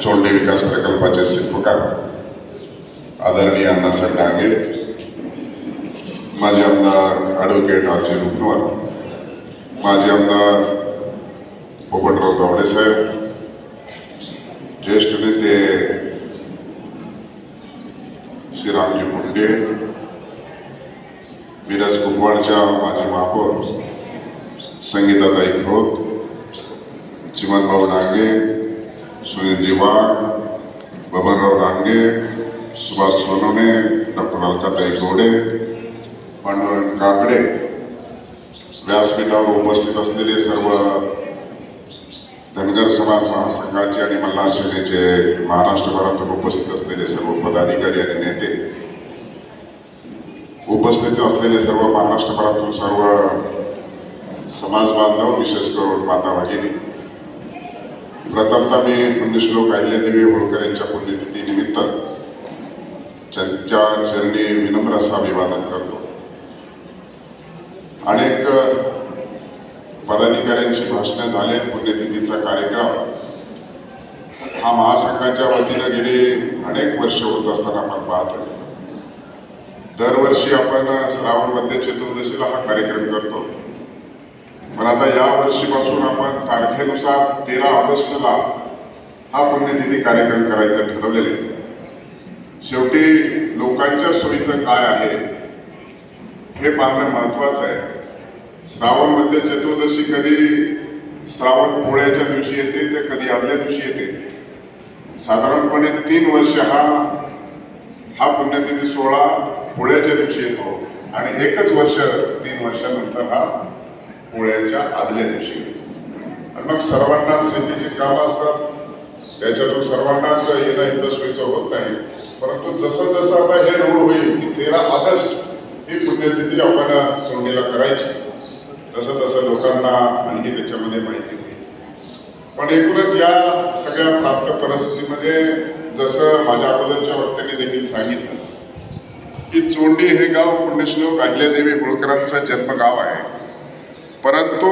चोंडे विकास प्रकल्पाचे शिल्पकार आदरणीय अण्णासाहेब डांगे माजी आमदार ॲडव्होकेट आर जी रुक्नवर माजी आमदार पोपटराव गावडे साहेब ज्येष्ठ नेते श्री रामजी मुंडे मिरज कुपवाडच्या माजी महापौर संगीताताई खोत चिमनभाऊ डांगे सुनीलजी वाघ बबनराव डांगे सुभाष सोनवणे डॉक्टर अलकाताई गोडे पांडुरंग काकडे व्यासपीठावर उपस्थित असलेले सर्व धनगर समाज महासंघाचे आणि मल्हार सेनेचे महाराष्ट्रभरातून उपस्थित असलेले सर्व पदाधिकारी आणि नेते उपस्थित असलेले सर्व महाराष्ट्रभरातून सर्व समाज बांधव विशेष करून माता भगिनी प्रथमतः मी पुण्यश्लोक अहिल्यादेवी होळकर यांच्या पुण्यतिथीनिमित्त त्यांच्या चरणी विनम्र असा अभिवादन करतो. अनेक पदाधिकाऱ्यांची भाषणं झाले पुण्यतिथीचा कार्यक्रम. हा महासंघाच्या वतीनं गेले अनेक वर्ष होत असताना आपण पाहतोय. दरवर्षी आपण श्रावण मध्य चतुर्दशीला हा कार्यक्रम करतो. पण आता या वर्षीपासून आपण तारखेनुसार तेरा ऑगस्टला हा पुण्यतिथी कार्यक्रम करायचं ठरवलेले शेवटी लोकांच्या सोयीचं काय आहे हे पाहणं महत्वाचं आहे. श्रावण मध्य चतुर्दशी कधी श्रावण पोळ्याच्या दिवशी येते ते कधी आदल्या दिवशी येते. साधारणपणे तीन वर्ष हा हा पुण्यतिथी सोहळा पोळ्याच्या दिवशी येतो आणि एकच वर्ष तीन वर्षानंतर हा पोळ्याच्या आदल्या दिवशी. आणि मग सर्वांना शेतीची कामं असतात. त्याच्यातून सर्वांनाच येणं इथं सोयीचं होत नाही. परंतु जसं जसं आता हे रूढ होईल की तेरा ऑगस्ट ही पुण्यतिथी आपण चोंडीला करायची. तसं तसं लोकांना आणखी त्याच्यामध्ये माहिती नाही पण एकूणच या सगळ्या प्राप्त परिस्थितीमध्ये जसं माझ्या अगोदरच्या वक्त्यांनी देखील सांगितलं की चोंडी हे गाव पुण्यश्लोक अहिल्यादेवी होळकरांचं जन्मगाव आहे. परंतु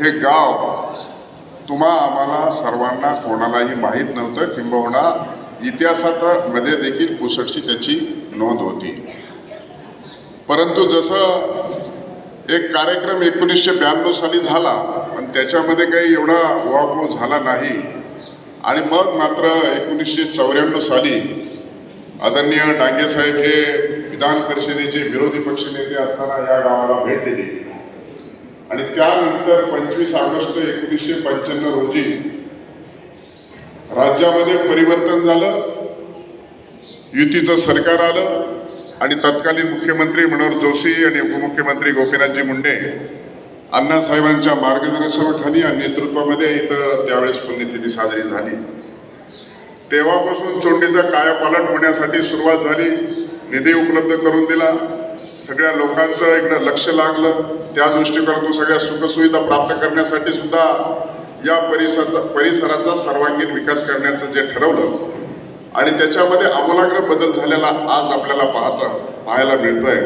हे गाव तुम्हा आम्हाला सर्वांना कोणालाही माहीत नव्हतं. किंबहुना इतिहासात मध्ये देखील पुसटची त्याची नोंद होती. परंतु जसं एक कार्यक्रम एकोणीसशे ब्याण्णव साली झाला पण त्याच्यामध्ये काही एवढा वापो झाला नाही. आणि मग मात्र एकोणीसशे चौऱ्याण्णव साली आदरणीय डांगेसाहेब हे विधान परिषदेचे विरोधी पक्षनेते असताना या गावाला भेट दिली. आणि त्यानंतर पंचवीस ऑगस्ट एकोणीसशे पंच्याण्णव रोजी राज्यामध्ये परिवर्तन झालं युतीचं सरकार आलं आणि तत्कालीन मुख्यमंत्री मनोहर जोशी आणि उपमुख्यमंत्री गोपीनाथजी मुंडे अण्णासाहेबांच्या मार्गदर्शनाखाली आणि नेतृत्वामध्ये इथं त्यावेळेस पुण्यतिथी साजरी झाली. तेव्हापासून चोंडीचा कायापालट होण्यासाठी सुरुवात झाली. निधी उपलब्ध करून दिला. सगळ्या लोकांचं इकडं लक्ष लागलं. त्या दृष्टिकोनातून सगळ्या सुखसुविधा प्राप्त करण्यासाठी सुद्धा या परिसराचा परिसराचा सर्वांगीण विकास करण्याचं जे ठरवलं आणि त्याच्यामध्ये आमूलाग्र बदल झालेला आज आपल्याला पाहता पाहायला मिळतंय.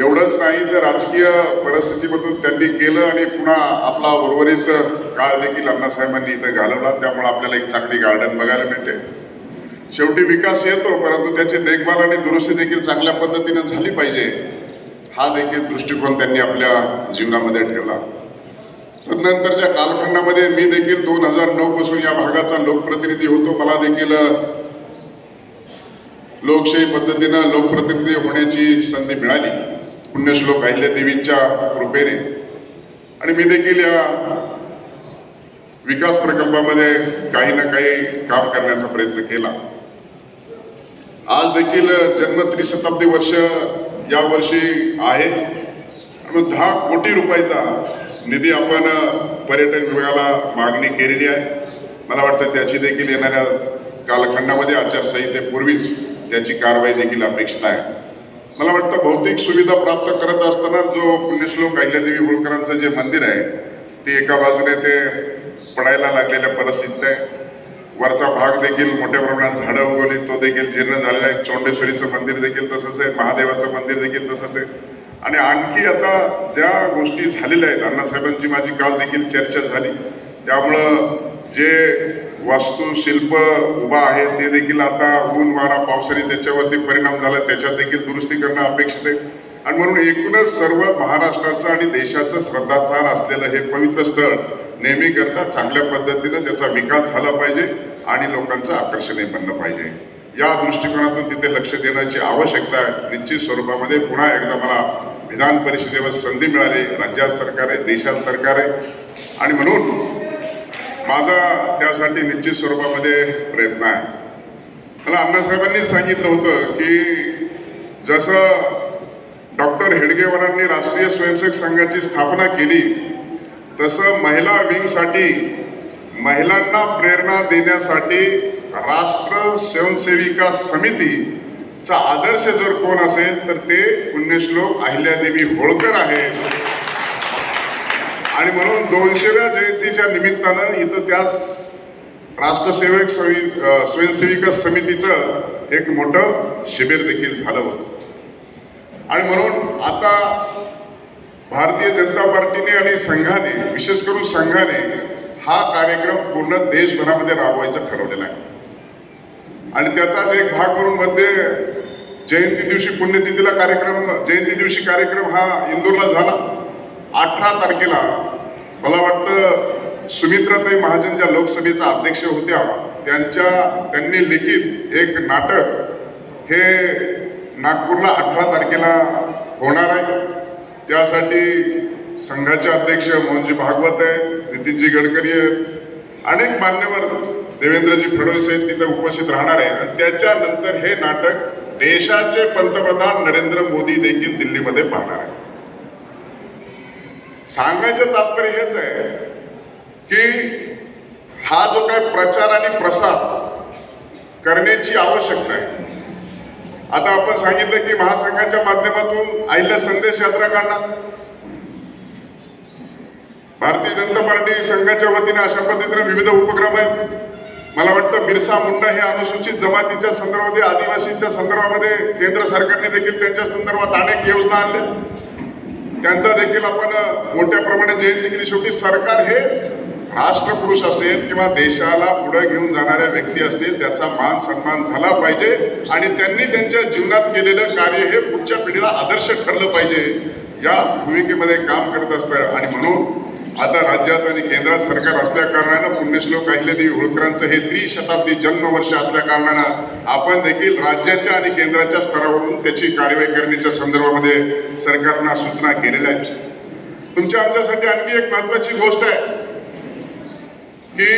एवढंच नाही तर राजकीय परिस्थितीमधून त्यांनी केलं आणि पुन्हा आपला उर्वरित काळ देखील अण्णासाहेबांनी इथं घालवला. त्यामुळे आपल्याला एक चांगली गार्डन बघायला मिळते. शेवटी विकास येतो परंतु त्याची देखभाल आणि दुरुस्ती देखील चांगल्या पद्धतीने झाली पाहिजे. हा देखील दृष्टिकोन त्यांनी आपल्या जीवनामध्ये ठेवला. तदनंतरच्या कालखंडामध्ये मी देखील दोन हजार नऊ पासून या भागाचा लोकप्रतिनिधी होतो. मला देखील लोकशाही पद्धतीनं लोकप्रतिनिधी होण्याची संधी मिळाली. पुण्यश्लोक अहिल्यादेवींच्या कृपेने. आणि मी देखील या विकास प्रकल्पामध्ये काही ना काही काम करण्याचा प्रयत्न केला. आज देखील जन्म त्रिशताब्दी वर्ष या वर्षी आहे. आणि मग दहा कोटी रुपयाचा निधी आपण पर्यटन विभागाला मागणी केलेली आहे. मला वाटतं त्याची देखील येणाऱ्या कालखंडामध्ये आचारसंहितेपूर्वीच त्याची कारवाई देखील अपेक्षित आहे. मला वाटतं भौतिक सुविधा प्राप्त करत असताना जो पुण्यश्लोक अहिल्यादेवी होळकरांचं जे मंदिर आहे ते एका बाजूने ते पडायला लागलेल्या परिस्थितीत आहे. वरचा भाग देखील मोठ्या प्रमाणात झाडं उगवली तो देखील जीर्ण झालेला आहे. चोंडेश्वरीचं मंदिर देखील तसंच आहे महादेवाचं मंदिर देखील तसंच आहे. आणि आणखी आता ज्या गोष्टी झालेल्या आहेत अण्णासाहेबांची माझी काल देखील चर्चा झाली. त्यामुळं जे वास्तुशिल्प उभा आहे ते देखील आता ऊन वारा पावसाने त्याच्यावरती परिणाम झाला त्याच्यात देखील दुरुस्ती करणं अपेक्षित आहे. आणि म्हणून एकूणच सर्व महाराष्ट्राचं आणि देशाचं श्रद्धास्थान असलेलं हे पवित्र स्थळ नेहमीकरता चांगल्या पद्धतीनं त्याचा विकास झाला पाहिजे आणि लोकांचं आकर्षणही बनलं पाहिजे. या दृष्टिकोनातून तिथे लक्ष देण्याची आवश्यकता आहे. निश्चित स्वरूपामध्ये पुन्हा एकदा मला विधान परिषदेवर संधी मिळाली राज्यात सरकार आहे देशात सरकार आहे. आणि म्हणून माझा त्यासाठी निश्चित स्वरूपामध्ये प्रयत्न आहे. मला अण्णासाहेबांनी सांगितलं होतं की जसं डॉक्टर हेडगेवारांनी राष्ट्रीय स्वयंसेवक संघाची स्थापना केली. तसं महिला विंगसाठी महिलांना प्रेरणा देण्यासाठी राष्ट्र स्वयंसेविका समितीचा आदर्श जर कोण असेल तर ते पुण्यश्लोक अहिल्यादेवी होळकर आहेत. आणि म्हणून दोनशेव्या जयंतीच्या निमित्तानं इथं त्याच राष्ट्रसेवक सवि स्वयंसेविका समितीचं एक मोठं शिबिर देखील झालं होतं. आणि म्हणून आता भारतीय जनता पार्टीने आणि संघाने विशेष करून संघाने हा कार्यक्रम पूर्ण देशभरामध्ये राबवायचं ठरवलेला आहे. आणि त्याचाच एक भाग म्हणून मध्ये जयंती दिवशी पुण्यतिथीला कार्यक्रम जयंती दिवशी कार्यक्रम हा इंदोरला झाला. अठरा तारखेला मला वाटतं सुमित्राताई महाजन ज्या लोकसभेच्या अध्यक्ष होत्या त्यांच्या त्यांनी लिखित एक नाटक हे नागपूरला अठरा तारखेला होणार आहे. त्यासाठी संघाचे अध्यक्ष मोहनजी भागवत आहेत नितीनजी गडकरी आहेत. अनेक मान्यवर देवेंद्रजी फडणवीस आहेत तिथे उपस्थित राहणार आहे आणि त्याच्यानंतर हे नाटक देशाचे पंतप्रधान नरेंद्र मोदी देखील दिल्लीमध्ये पाहणार आहे सांगायचं तात्पर्य हेच आहे की हा जो काय प्रचार आणि प्रसार करण्याची आवश्यकता आहे आता आपण सांगितलं की महासंघाच्या माध्यमातून आईला संदेश यात्रा काढणार. भारतीय जनता पार्टी संघाच्या वतीने अशा पद्धतीने विविध उपक्रम आहेत. मला वाटतं बिरसा मुंडा हे अनुसूचित जमातीच्या संदर्भामध्ये आदिवासींच्या संदर्भामध्ये केंद्र सरकारने देखील त्यांच्या संदर्भात अनेक योजना आणल्या. त्यांचा देखील आपण मोठ्या प्रमाणात जयंती केली. शेवटी सरकार हे राष्ट्रपुरुष असेल किंवा देशाला पुढे घेऊन जाणाऱ्या व्यक्ती असतील त्याचा मान सन्मान झाला पाहिजे आणि त्यांनी त्यांच्या जीवनात केलेलं कार्य हे पुढच्या पिढीला आदर्श ठरलं पाहिजे. या भूमिकेमध्ये काम करत असतं. आणि म्हणून आता राज्यात आणि केंद्रात सरकार असल्या कारणानं पुण्यश्लोक अहिल्यादेवी होळकरांचं हे त्रिशताब्दी जन्मवर्ष असल्या कारणानं आपण देखील राज्याच्या आणि केंद्राच्या स्तरावरून त्याची कारवाई करण्याच्या संदर्भामध्ये सरकारनं सूचना केलेल्या आहेत. तुमच्या आमच्यासाठी आणखी एक महत्वाची गोष्ट आहे. की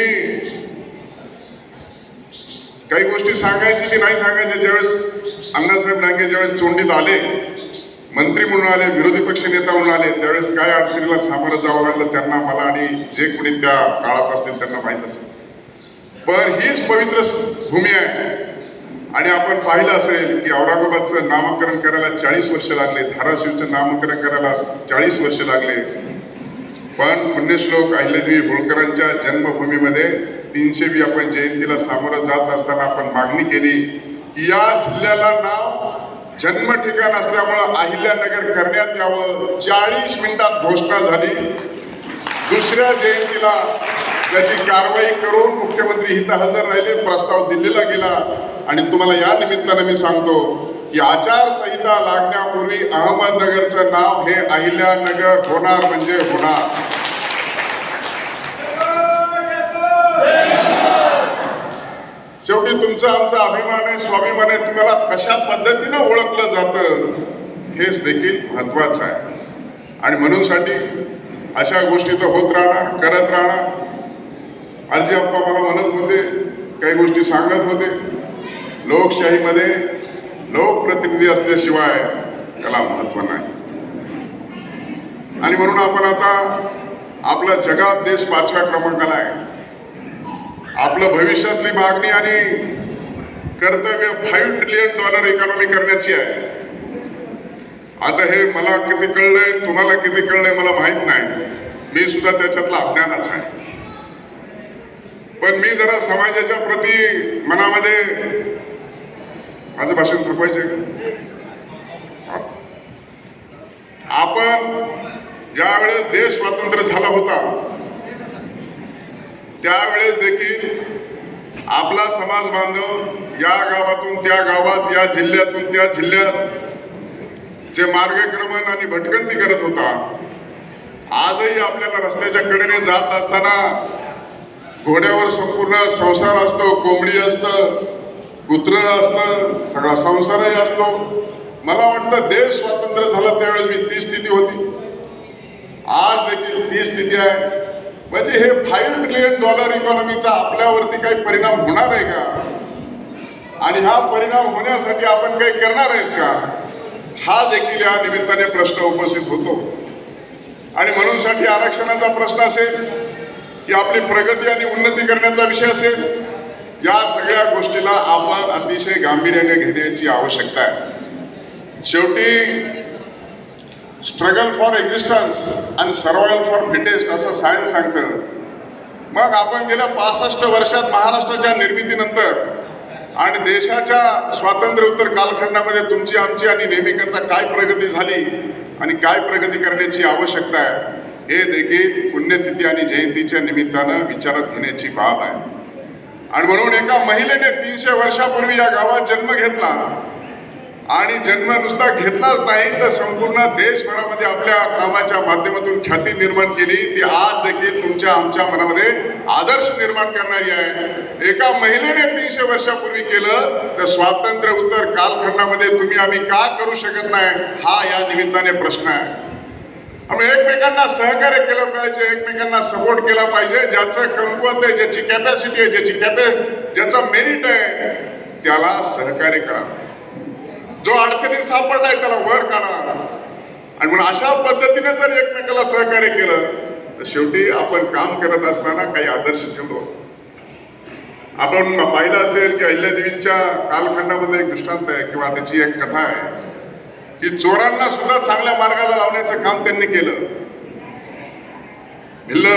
काही गोष्टी सांगायची की नाही सांगायच्या ज्यावेळेस अण्णासाहेब डांगे ज्यावेळेस चोंडीत आले मंत्री म्हणून आले विरोधी पक्ष नेता म्हणून आले त्यावेळेस काय अडचणीला सामोरं जावं लागलं त्यांना मला आणि जे कोणी त्या काळात असतील त्यांना माहीत असेल. पण हीच पवित्र भूमी आहे. आणि आपण पाहिलं असेल की औरंगाबादचं नामकरण करायला चाळीस वर्ष लागले धाराशिवचं नामकरण करायला चाळीस वर्ष लागले. पण पुण्यश्लोक अहिल्यादेवी होळकरांच्या जन्मभूमीमध्ये तीनशेवी आपण जयंतीला सामोरं जात असताना आपण मागणी केली की या जिल्ह्याला नाव जन्म ठिकाण असल्यामुळं अहिल्यानगर करण्यात यावं. चाळीस मिनिटात घोषणा झाली. दुसऱ्या जयंतीला त्याची कारवाई करून मुख्यमंत्री इथं हजर राहिले प्रस्ताव दिल्लीला गेला. आणि तुम्हाला या निमित्तानं मी सांगतो की आचारसंहिता लागण्यापूर्वी अहमदनगरचं नाव हे अहिल्यानगर होणार म्हणजे होणार. शेवटी तुमचा आमचा अभिमान आहे स्वाभिमान आहे. तुम्हाला कशा पद्धतीनं ओळखलं जातं हेच देखील महत्वाचं आहे. आणि म्हणूनसाठी अशा गोष्टी तर होत राहणार करत राहणार. आजी आप्पा मला म्हणत होते काही गोष्टी सांगत होते. लोकशाहीमध्ये लोकप्रतिनिधी असल्याशिवाय त्याला महत्त्व नाही. आणि म्हणून आपण आता आपला जगात देश पाचव्या क्रमांकाला आहे. आपलं भविष्यातली मागणी आणि कर्तव्य फाईव्ह ट्रिलियन डॉलर इकॉनॉमी करण्याची आहे. आता हे मला किती कळलंय तुम्हाला किती कळलंय मला माहीत नाही. मी सुद्धा त्याच्यातला अज्ञानच आहे. पण मी जरा समाजाच्या प्रती मनामध्ये माझं भाषण थांबवायचं का? आपण ज्या वेळेस देश स्वातंत्र्य झाला होता त्यावेळेस देखील आपला समाज बांधव या गावातून त्या गावात या जिल्ह्यातून त्या जिल्ह्यात जे मार्गक्रमण आणि भटकंती करत होता आजही आपल्याला रस्त्याच्या कडेने जात असताना घोड्यावर संपूर्ण संसार असतो कोंबडी असतं कुत्र असतं सगळा संसारही असतो. मला वाटतं देश स्वातंत्र्य झालं त्यावेळेस मी ती स्थिती होती. आज देखील ती स्थिती आहे. म्हणजे हे फाईव्ह ट्रिलियन डॉलर इकॉनॉमीचा आपल्यावरती काही परिणाम होणार आहे का? आणि हा परिणाम होण्यासाठी आपण काही करणार आहेत का? हा देखील या निमित्ताने प्रश्न उपस्थित होतो. आणि म्हणूनसाठी आरक्षणाचा प्रश्न असेल की आपली प्रगती आणि उन्नती करण्याचा विषय असेल या सगळ्या गोष्टीला आपण अतिशय गांभीर्याने घेण्याची आवश्यकता आहे. शेवटी स्ट्रगल फॉर एक्झिस्टन्स आणि सर्वायवल फॉर फिटेस्ट असं सायन्स सांगतं. मग आपण गेल्या पासष्ट वर्षात महाराष्ट्राच्या निर्मितीनंतर आणि देशाच्या स्वातंत्र्योत्तर कालखंडामध्ये तुमची आमची आणि नेहमीकरता काय प्रगती झाली आणि काय प्रगती करण्याची आवश्यकता आहे हे देखील पुण्यतिथी आणि जयंतीच्या निमित्तानं विचारात घेण्याची बाब आहे. आणि म्हणून एका महिलेने तीनशे वर्षापूर्वी या गावात जन्म घेतला. आणि जन्म नुसता घेतलाच नाही तर संपूर्ण देशभरामध्ये आपल्या कामाच्या माध्यमातून ख्याती निर्माण केली. ती आज देखील तुमच्या आमच्या मनामध्ये आदर्श निर्माण करणारी आहे. एका महिलेने तीनशे वर्षापूर्वी केलं तर स्वातंत्र्य उत्तर कालखंडामध्ये तुम्ही आम्ही का करू शकत नाही? हा या निमित्ताने प्रश्न आहे. आम्ही एकमेकांना सहकार्य केलं पाहिजे एकमेकांना सपोर्ट केला पाहिजे. ज्याचं कमकुवत आहे ज्याची कॅपॅसिटी आहे ज्याची कॅपॅ ज्याचं मेरिट आहे त्याला सहकार्य करा. जो अडचणीत सापडलाय त्याला वर काढा. आणि म्हणून अशा पद्धतीने जर एकमेकाला सहकार्य केलं तर शेवटी आपण काम करत असताना काही आदर्श ठेवलो आपण पाहिलं असेल की अहिल्यादेवींच्या कालखंडामध्ये एक दृष्टांत आहे किंवा त्याची एक कथा आहे. की चोरांना सुद्धा चांगल्या मार्गाला लावण्याचं काम त्यांनी केलं. भिल्ल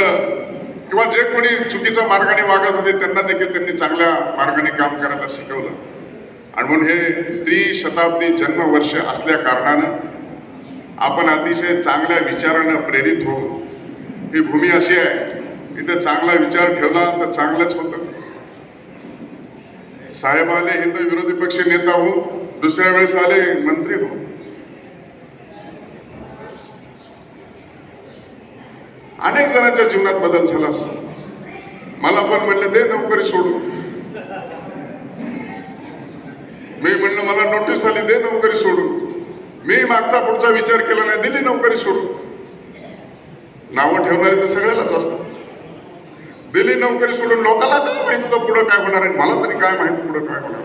किंवा जे कोणी चुकीच्या मार्गाने वागत होते त्यांना देखील त्यांनी चांगल्या मार्गाने काम करायला शिकवलं. आणि म्हणून हे त्रिशताब्दी जन्मवर्ष असल्या कारणानं आपण अतिशय चांगल्या विचारानं प्रेरित होऊ ही भूमी अशी आहे इथं चांगला विचार ठेवला तर चांगलंच होतं. साहेब आले हे तर विरोधी पक्ष नेता हो दुसऱ्या वेळेस आले मंत्री हो अनेक जणांच्या जीवनात बदल झाला असं. मला पण म्हणलं दे नोकरी सोडून. मी म्हणलं मला नोटीस आली दे नोकरी सोडून. मी मागचा पुढचा विचार केला नाही दिली नोकरी सोडून. नावं ठेवणारी तर सगळ्यालाच असतात. दिली नोकरी सोडून लोकांना काय माहीत होतं पुढं काय होणार आहे? मला तरी काय माहीत पुढं काय होणार?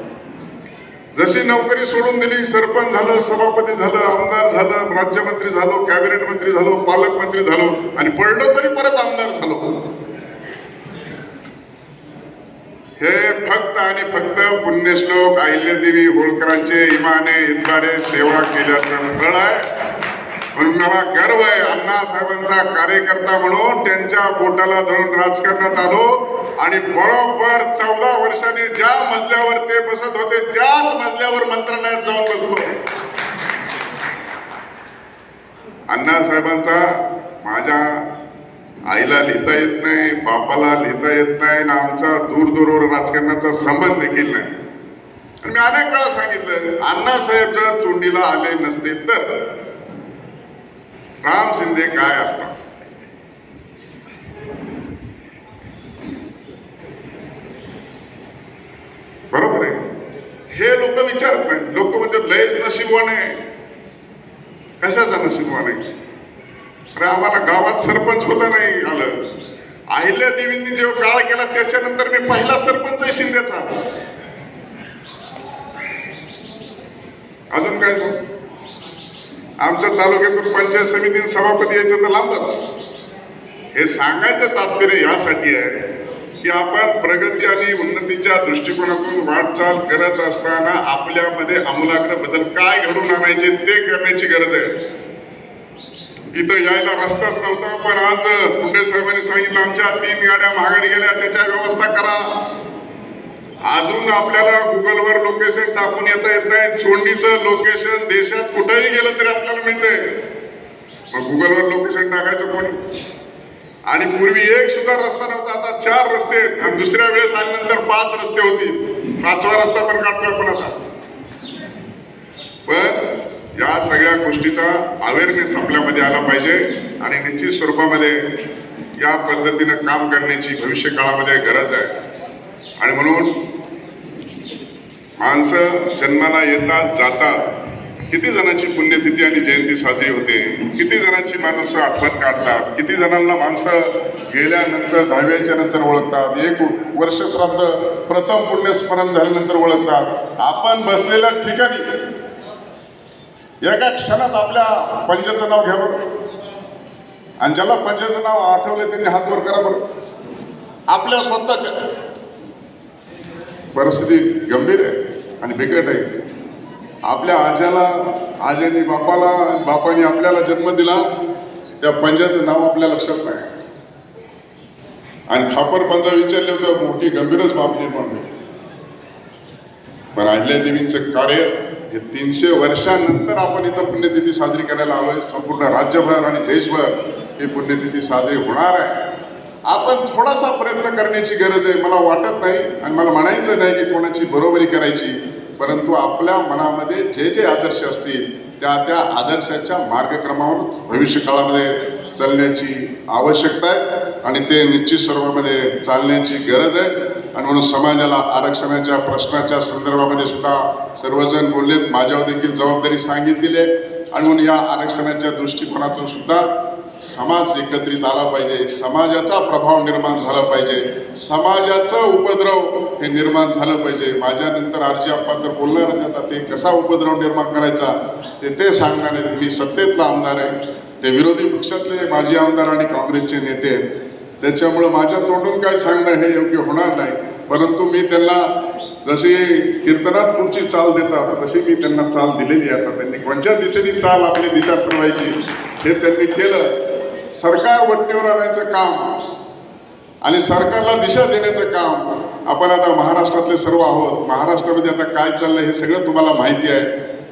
जशी नोकरी सोडून दिली सरपंच झालं सभापती झालं आमदार झालं राज्यमंत्री झालो कॅबिनेट मंत्री झालो पालकमंत्री झालो आणि पडलो तरी परत आमदार झालो. हे फक्त आणि फक्त पुण्यश्लोक अहिल्यादेवी होळकरांचे इमाने इतबारे सेवा केल्याचं फळ आहे. म्हणून मला गर्व आहे अण्णा साहेबांचा कार्यकर्ता म्हणून त्यांच्या बोटाला धरून राजकारणात आलो. आणि बरोबर चौदा वर्षांनी ज्या मजल्यावर ते बसत होते त्याच मजल्यावर मंत्रालयात जाऊन बसलो. अण्णासाहेबांचा माझ्या आईला लिहिता येत नाही बापाला लिहिता येत नाही आणि आमचा दूरदूरवर राजकारणाचा संबंध देखील नाही. आणि मी अनेक वेळा सांगितलं अण्णासाहेब जर चोंडीला आले नसते तर राम शिंदे काय असतात बरोबर आहे हे लोक विचारत नाही. लोक म्हणजे लयच नशिबवाने कशाचा नशिबवाने अरे आम्हाला गावात सरपंच होता नाही आलं. अहिल्या देवींनी जेव्हा काळ केला त्याच्यानंतर मी पहिला सरपंच आहे शिंदेचा. अजून काय आमच्या तालुक्यातून पंचायत समितीने सभापती यायचं तर लांबच. हे सांगायचं तात्पर्य यासाठी आहे. की आपण प्रगती आणि उन्नतीच्या दृष्टिकोनातून वाटचाल करत असताना आपल्यामध्ये आमूलाग्र बदल काय घडून आणायचे ते करण्याची गरज आहे. इथं यायला रस्ताच नव्हता पण आज पुंडे साहेबांनी सांगितलं आमच्या तीन गाड्या माघारी गेल्या त्याच्या व्यवस्था करा. अजून आपल्याला गुगलवर लोकेशन टाकून येता येत नाही चोंडीचं लोकेशन देशात कुठेही गेलं तरी आपल्याला मिळतंय. मग गुगलवर लोकेशन टाकायचं कोणी? आणि पूर्वी एक सुद्धा रस्ता नव्हता आता चार रस्ते आहेत. आणि दुसऱ्या वेळेस आल्यानंतर पाच रस्ते होती. पाचवा रस्ता पण काढतोय आपण आता पण या सगळ्या गोष्टीचा अवेअरनेस आपल्यामध्ये आला पाहिजे आणि निश्चित स्वरूपामध्ये या पद्धतीनं काम करण्याची भविष्य काळामध्ये गरज आहे. आणि म्हणून माणसं जन्माला येतात जातात किती जणांची पुण्यतिथी आणि जयंती साजरी होते? किती जणांची माणसं आठवण काढतात? किती जणांना माणसं गेल्यानंतर दहाव्याच्या नंतर ओळखतात? एक वर्ष श्राद्ध प्रथम पुण्यस्मरण झाल्यानंतर ओळखतात. आपण बसलेल्या ठिकाणी एका क्षणात आपल्या पंजाचं नाव घ्या बरं. आणि ज्याला पंजाचं नाव आठवलं त्यांनी हात वर करा बरं. आपल्या स्वतःच्या. परिस्थिती गंभीर आहे आणि बिकट आहे. आपल्या आज्याला आज्याने बापाला बापाने आपल्याला जन्म दिला त्या पंजाचं नाव आपल्या लक्षात नाही. आणि खापर पंजा विचारले होते मोठी गंभीरच बाब निर्माण होईल पण अहिल्यादेवींचं कार्य हे तीनशे वर्षानंतर आपण इथं पुण्यतिथी साजरी करायला आलोय. संपूर्ण राज्यभर आणि देशभर ही पुण्यतिथी साजरी होणार आहे. आपण थोडासा प्रयत्न करण्याची गरज आहे. मला वाटत नाही आणि मला म्हणायचं नाही की कोणाची बरोबरी करायची. परंतु आपल्या मनामध्ये जे जे आदर्श असतील त्या त्या आदर्शाच्या मार्गक्रमावर भविष्य काळामध्ये चालण्याची आवश्यकता आहे आणि ते निश्चित स्वरूपामध्ये चालण्याची गरज आहे. आणि म्हणून समाजाला आरक्षणाच्या प्रश्नाच्या संदर्भामध्ये सुद्धा सर्वजण बोललेत. माझ्यावर देखील जबाबदारी सांगितलेली आहे. आणि म्हणून या आरक्षणाच्या दृष्टिकोनातून सुद्धा समाज एकत्रित आला पाहिजे. समाजाचा प्रभाव निर्माण झाला पाहिजे. समाजाचं उपद्रव हे निर्माण झालं पाहिजे. माझ्यानंतर आरजी अप्पा तर बोलणार आता ते कसा उपद्रव निर्माण करायचा ते ते सांगणार आहेत. मी सत्तेतला आमदार आहे. ते विरोधी पक्षातले माजी आमदार आणि काँग्रेसचे नेते आहेत. त्याच्यामुळं माझ्या तोंडून काय सांगणं हे योग्य होणार नाही. परंतु मी त्यांना जशी कीर्तनात पुढची चाल देतात तशी मी त्यांना चाल दिलेली आहे. आता त्यांनी कोणत्या दिशेने चाल आपली दिशा ठरवायची हे त्यांनी केलं. सरकार वट्टीवर आणायचं काम. आणि सरकारला दिशा देण्याचं काम. आपण आता महाराष्ट्रातले सर्व आहोत. महाराष्ट्रामध्ये आता काय चाललंय हे सगळं तुम्हाला माहिती आहे.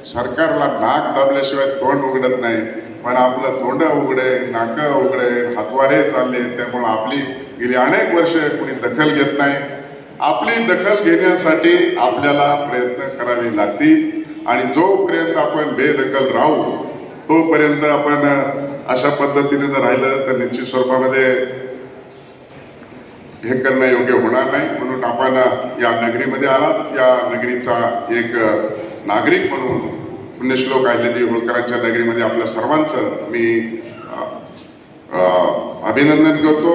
सरकारला नाक दाबल्याशिवाय तोंड उघडत नाही. पण आपलं तोंड उघडे नाकं उघडे हातवारे चालले. त्यामुळं आपली गेली अनेक वर्ष कोणी दखल घेत नाही. आपली दखल घेण्यासाठी आपल्याला प्रयत्न करावे लागतील. आणि जोपर्यंत आपण बेदखल राहू तोपर्यंत आपण अशा पद्धतीने जर राहिलं तर निश्चित स्वरूपामध्ये हे करणं योग्य होणार नाही. म्हणून आपण या नगरीमध्ये आलात. या नगरीचा एक नागरिक म्हणून पुण्यश्लोक अहिल्यादेवी होळकरांच्या नगरीमध्ये आपल्या सर्वांचं मी अभिनंदन करतो.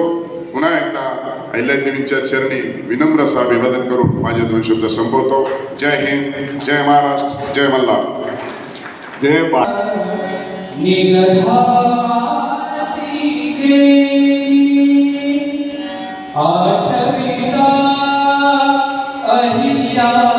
पुन्हा एकदा अहिल्यादेवींच्या चरणी विनम्र असा अभिवादन करून माझे दोन शब्द संपवतो. जय हिंद जय महाराष्ट्र जय मल्हार. जय बा आठविता अहिल्या